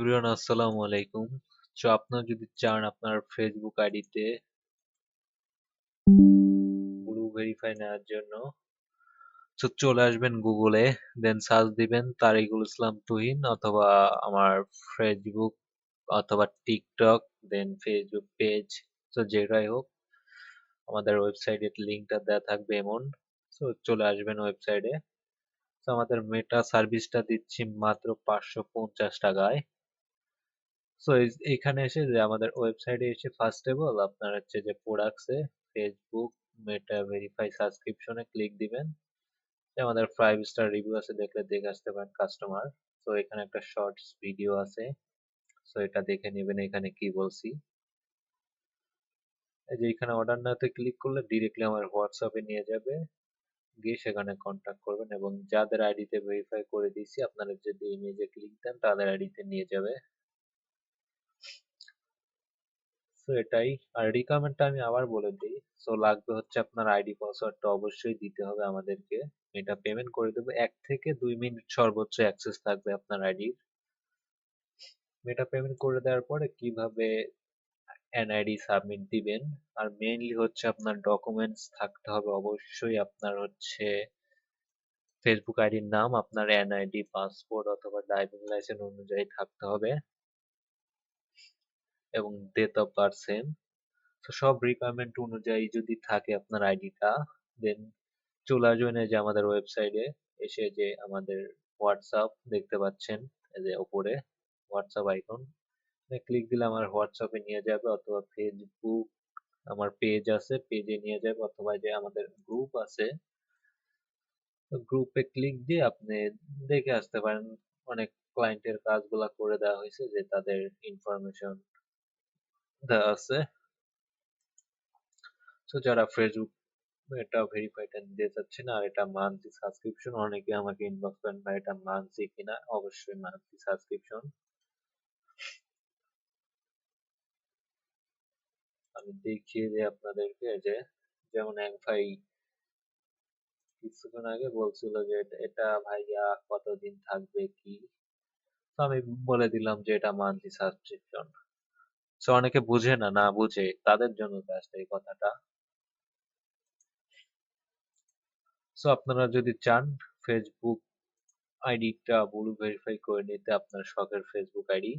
Everyone আসসালামু আলাইকুম। So আপনার যদি চান আপনার ফেসবুক আইডিতে ব্লু ভেরিফাই নেওয়ার জন্য, তো চলে আসবেন গুগলে দেন সার্চ দিবেন তারিকুল ইসলাম তুহিন অথবা আমার ফেসবুক অথবা টিকটক দেন ফেসবুক পেজ তো যেটাই হোক। আমাদের ওয়েবসাইটের লিঙ্কটা দেওয়া থাকবে এমন। তো চলে আসবেন ওয়েবসাইটে আমাদের মেটা সার্ভিসটা দিচ্ছি মাত্র পাঁচশো পঞ্চাশ টাকায়। সো এখানে এসে যে আমাদের ওয়েবসাইটে এসে ফার্স্ট অফ অল আপনার হচ্ছে যে প্রোডাক্টসে ফেসবুক মেটা ভেরিফাই সাবস্ক্রিপশনে ক্লিক দিবেন। আমাদের ফাইভ স্টার রিভিউ আছে, দেখলে দেখে আসতে পারেন কাস্টমার তো এখানে একটা শর্টস ভিডিও আছে। সো এটা দেখে নেবেন এখানে কি বলছি। এই যে এখানে অর্ডার নাতে ক্লিক করলে ডিরেক্টলি আমার হোয়াটসঅ্যাপে নিয়ে যাবে। গিয়ে সেখানে কন্ট্যাক্ট করবেন এবং যাদের আইডিতে ভেরিফাই করে দিয়েছি, আপনারা যদি ইমেজে ক্লিক দেন, তাদের আইডিতে নিয়ে যাবে। সো এটাই। আর রিকোয়ারমেন্টটা আমি আবার বলে দিই। সো লাগবে হচ্ছে আপনার আইডি পাসওয়ার্ডটা অবশ্যই দিতে হবে আমাদেরকে। এটা পেমেন্ট করে দেবো। এক থেকে দুই মিনিট সর্বোচ্চ অ্যাক্সেস থাকবে আপনার আইডির এটা পেমেন্ট করে দেওয়ার পরে কীভাবে এনআইডি সাবমিট দিবেন? আর মেইনলি হচ্ছে আপনার ডকুমেন্টস থাকতে হবে অবশ্যই আপনার হচ্ছে ফেসবুক আইডির নাম, আপনার এনআইডি পাসপোর্ট অথবা ড্রাইভিং লাইসেন্স অনুযায়ী থাকতে হবে। এবং ডেট অফ বার্থ সেম তো সব রিকোয়ারমেন্ট অনুযায়ী যদি থাকে আপনার আইডিটা দেন চলে আসবেন এই যে আমাদের ওয়েবসাইটে এসে যে আমাদের হোয়াটসঅ্যাপ দেখতে পাচ্ছেন, এই যে উপরে হোয়াটসঅ্যাপ আইকন ক্লিক দিলে আমার হোয়াটসঅ্যাপে নিয়ে যাবে অথবা ফেসবুক আমার পেজ আছে পেজে নিয়ে যাবে অথবা যে আমাদের গ্রুপ আছে। গ্রুপে ক্লিক দিয়ে আপনি দেখে আসতে পারেন, অনেক ক্লায়েন্টের কাজগুলা করে দেওয়া হয়েছে যে তাদের ইনফরমেশন দেওয়া আছে। তো যারা ফেসবুক এটা ভেরিফাইটা নিতে চাচ্ছে না, আর এটা মান্থলি সাবস্ক্রিপশন অনেকে আমাকে ইনবক্স করেন, ভাই, এটা মান্থলি কিনা? অবশ্যই মান্থলি সাবস্ক্রিপশন আমি দেখিয়ে দিই আপনাদেরকে যে, যেমন এক ভাই কিছুক্ষণ আগে বলছিল যে, এটা ভাইয়া কতদিন থাকবে, কি? তো আমি বলে দিলাম যে, এটা মান্থলি সাবস্ক্রিপশন সো অনেকে বুঝে না না বুঝে। তাদের জন্য জাস্ট এই কথাটা। সো আপনারা যদি চান ফেসবুক আইডিটা ব্লু ভেরিফাই করে নিতে আপনার শখের ফেসবুক আইডি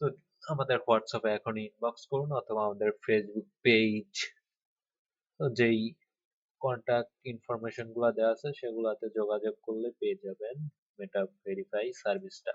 সো আমাদের হোয়াটসঅ্যাপে এখন ইনবক্স করুন অথবা আমাদের ফেসবুক পেজ যেই কন্ট্যাক্ট ইনফরমেশনগুলা দেওয়া আছে, সেগুলাতে যোগাযোগ করলে পেয়ে যাবেন মেটা ভেরিফাই সার্ভিসটা